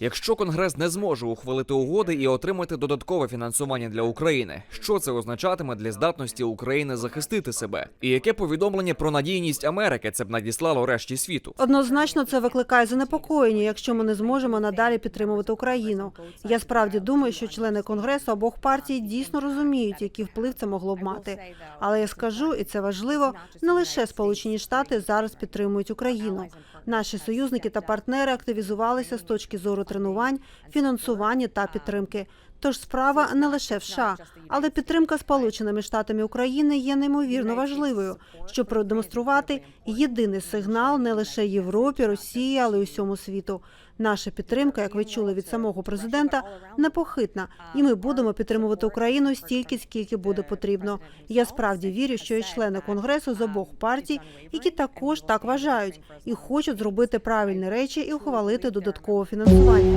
Якщо Конгрес не зможе ухвалити угоди і отримати додаткове фінансування для України, що це означатиме для здатності України захистити себе? І яке повідомлення про надійність Америки це б надіслало решті світу? Однозначно це викликає занепокоєння, якщо ми не зможемо надалі підтримувати Україну. Я справді думаю, що члени конгресу обох партій дійсно розуміють, який вплив це могло б мати. Але я скажу, і це важливо, не лише Сполучені Штати зараз підтримують Україну. Наші союзники та партнери активізувалися з точки зору тренувань, фінансування та підтримки. Тож справа не лише в США, але підтримка Сполученими Штатами України є неймовірно важливою, щоб продемонструвати єдиний сигнал не лише Європі, Росії, але й усьому світу. Наша підтримка, як ви чули від самого президента, непохитна, і ми будемо підтримувати Україну стільки, скільки буде потрібно. Я справді вірю, що і члени конгресу з обох партій, які також так вважають, і хочуть зробити правильні речі і ухвалити додаткове фінансування.